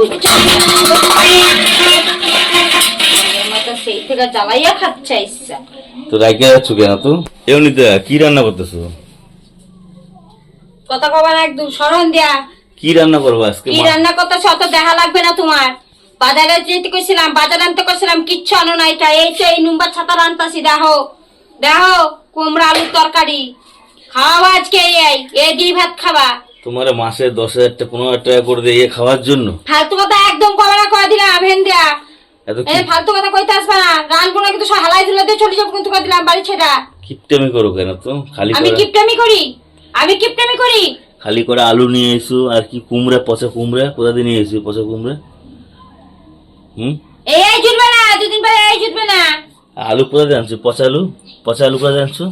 বুঝছ সেই থেকে জ্বালাইয়া খাচ্ছে ইচ্ছা তো রাইকে যাচ্ছ কেন তো? এমনিতে কি রান্না করতেছো? কথা কবার একদম স্মরণ দেয়া। কি রান্না করব আজকে কি রান্না করতেছ অত দেখা লাগবে না তোমার। বাজারে যেতে কইছিলাম বাজার আনতে কইছিলাম কিচ্ছু আনো না এটা এই তো এই নুম্বার ছাতা আনতাছি দেখো দেখো কুমড়া আলুর তরকারি। খাওয়াবো আজকে এই দিয়ে ভাত খাবা। তোমার মাসে দশ হাজার টাকা পনেরো হাজার টাকা করে দিয়ে খাওয়ার জন্য? ফালতু কথা একদম না করে দিলাম ভেন দেয়া এত ফালতু কথা কইতে আসবে না। রানবো না কিন্তু সব হালাই দিলে দিয়ে যাব কিন্তু করে দিলাম বাড়ি ছেড়া। কিপটামি করো কেন তো? খালি আমি কিপটামি করি? আমি কিপটামি করি? খালি করে আলু নিয়ে এসো আর কি কুমড়া পচা কুমড়া কোথা দিয়ে নিয়ে এসো পচা কুমড়া? হুম? এই এই জুটবে না দুদিন পরে এই জুটবে না। আলু কোথা দিয়ে আনছো? পচা আলু? পচা আলু কোথা দিয়ে আনছো?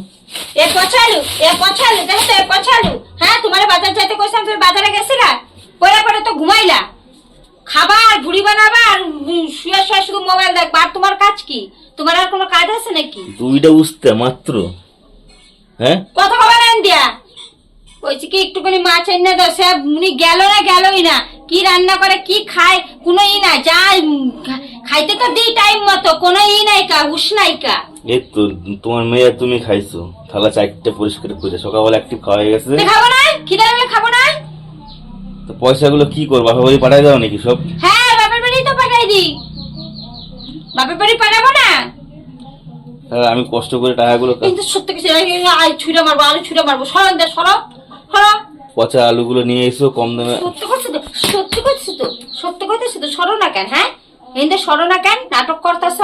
এ পছালু এ পছালু দেখো তো এ পছালু হ্যাঁ তোমার বাজার যাইতে কইছিলাম তুমি বাজারে গেছিলা? পরে পরে তো ঘুমাইলা। খাবার ভুড়ি বানাবা আর শুয়ে শুয়ে শুধু মোবাইল দেখবা। আর তোমার কাজ কি? তোমার আর কোনো কাজ আছে নাকি? দুইটা উঠতে মাত্র। হ্যাঁ? কত খাবার আন দিয়া কইছি কি একটুখানি মাছ এনে দাও। সে উনি গেল না গেলই না। কি রান্না করে কি খায় কোনো ই না যা খাইতে তো দিই টাইম মতো কোনো ই নাই কা হুশ নাই কা। এই তো তোমার মেয়ে তুমি খাইছো। থালা চারটে পরিষ্কার করে সকালবেলা একটু খাওয়া হয়ে গেছে। খাব না? খিদে লাগলে খাব না? তো পয়সাগুলো কি করব বাপা বাড়ি পাঠাই দাও নাকি সব? হ্যাঁ বাপের বাড়ি তো পাঠাই দি বাপের বাড়ি পাঠাবো না? তাহলে আমি কষ্ট করে টাকাগুলো কিন্তু সত্যি কিছু আই ছুঁড়ে মারবো আলু ছুঁড়ে মারবো। সরন দে সরো সরো। পচা আলুগুলো নিয়ে এসো কম দামে সত্য করছ তো সত্য করছ তো সত্য করতেছো তো সরো না কেন হ্যাঁ? এতে সরোনা কেন? নাটক করতেছ?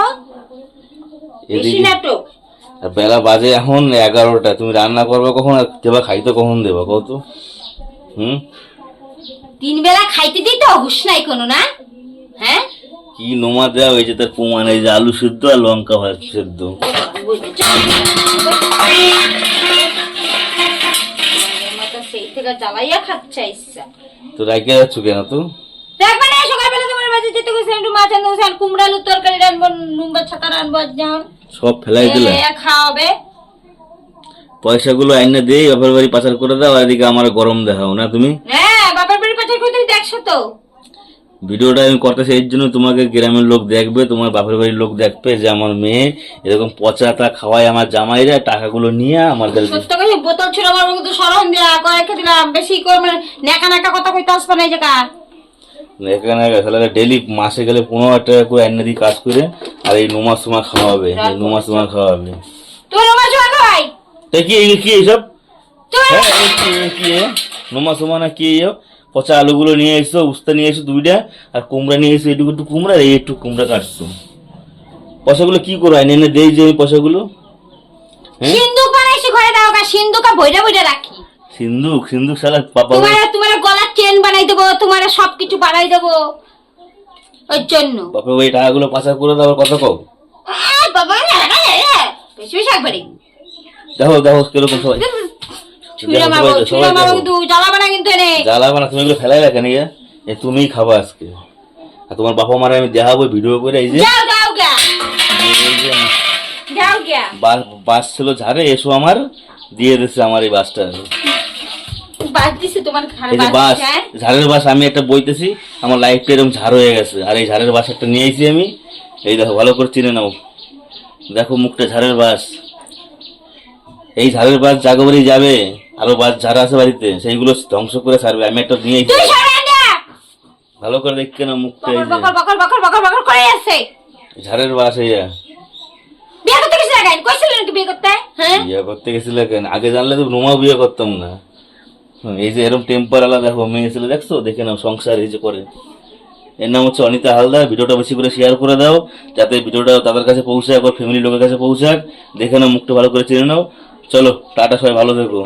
বেশি নাটক। আর বেলা বাজে এখন এগারোটা। তুমি রান্না করবে কখন আর খাইতে কখন দেবা কত হুম? তিন বেলা খাইতে দিই তো হুশ নাই কোনো না? হ্যাঁ? কি নোমা দেওয়া হয়েছে তার প্রমাণ? এই যে আলু সিদ্ধ আর লঙ্কা ভাত সেদ্ধ। তো রাইকে যাচ্ছ কেন তো? দেখবে না একটু মাছ আনতে গেছিলাম কুমড়া আলুর তরকারি রানবো নুম্বা ছাতা রানবো যেমন। সব ফেলাই দিলে। খাওয়াবে। পয়সাগুলো আইনে দিয়ে বাপের বাড়ি পাচার করে দাও এদিকে আমার গরম দেখাও না তুমি? হ্যাঁ বাপের বাড়ি পাচার করে তুমি দেখছ তো। ভিডিওটা আমি করতেছি এর জন্য তোমাকে গ্রামের লোক দেখবে তোমার বাপের বাড়ির লোক দেখবে যে আমার মেয়ে এরকম পচাটা খাওয়ায় আমার জামাইরা টাকাগুলো নিয়ে আমাদের সত্য করে বোতল ছিল আমার কিন্তু সরম দেয়া কয়েক দিলাম বেশি করে মানে নেকা নেকা কথা কইতে আসবে না এই জায়গা এখানে তাহলে ডেলি মাসে গেলে পনেরো হাজার টাকা করে এনে দিয়ে কাজ করে আর এই নোমা সোমা খাওয়াবে এই নোমা সোমা খাওয়াই? তা কি এই কি এইসব? হ্যাঁ কি? নোমা সোমা না কি? পচা আলুগুলো নিয়ে এসো উস্তা নিয়ে এসো দুইটা আর কুমড়া নিয়ে এসো এটুকু একটু কুমড়া আর এই একটু কুমড়া কাটছো। পয়সাগুলো কি করো এনে এনে দেই যে পয়সাগুলো হ্যাঁ? সিন্ধুক বানাইছি ঘরে দাও কা সিন্ধুকা বইটা বইটা রাখি। সিন্ধুক সিন্ধুক সালা পাপা তোমার তোমার গলার চেন বানাই দেবো তোমার সবকিছু বানাই দেবো। ওর জন্য। বাপে ওই টাকাগুলো পাচার করে দেওয়ার কথা কও। বাবা বেশি বেশি একবারে। দেখো দেখো কীরকম সবাই। তুমি খাবা আজকে। আর তোমার বাবা মারা আমি দেখাবো ভিডিও করে এই যে বাস ছিল ঝাড়ে এসো আমার দিয়ে দিচ্ছে আমার এই বাসটা। বাস দিছে, হ্যাঁ? ঝাড়ের বাস আমি একটা বইতেছি আমার লাইফটা এরকম ঝাড় হয়ে গেছে। আর এই ঝাড়ের বাস একটা নিয়ে আইছি আমি। এই দেখো ভালো করে চিনে নাও। দেখো মুখটা ঝাড়ের বাস। এই ঝাড়ের বাস জাগবাড়ি যাবে আরও বাস ঝাড় আছে বাড়িতে সেইগুলো ধ্বংস করে ছাড়বে। আমি একটা নিয়ে আইছি। যা! ভালো করে দেখতে না মুখটা এই যে। ঝাড়ের বাস এইয়া। বিয়ে করতে করতে? হ্যাঁ? গেছিলে কেন? আগে জানলে তো নোমাও বিয়ে করতাম না। এই যে এরকম টেম্পার আলাদা দেখো, মেয়ে ছেলে দেখছ? দেখে নাও, সংসার এই যে করে। এর নাম হচ্ছে অনিতা হালদার। ভিডিওটা বেশি করে শেয়ার করে দাও, যাতে ভিডিওটা তাদের কাছে পৌঁছাক বা ফ্যামিলি লোকের কাছে পৌঁছাক। দেখে নাও, মুখটা ভালো করে চিনে নাও। চলো টাটা, সবাই ভালো থেকো।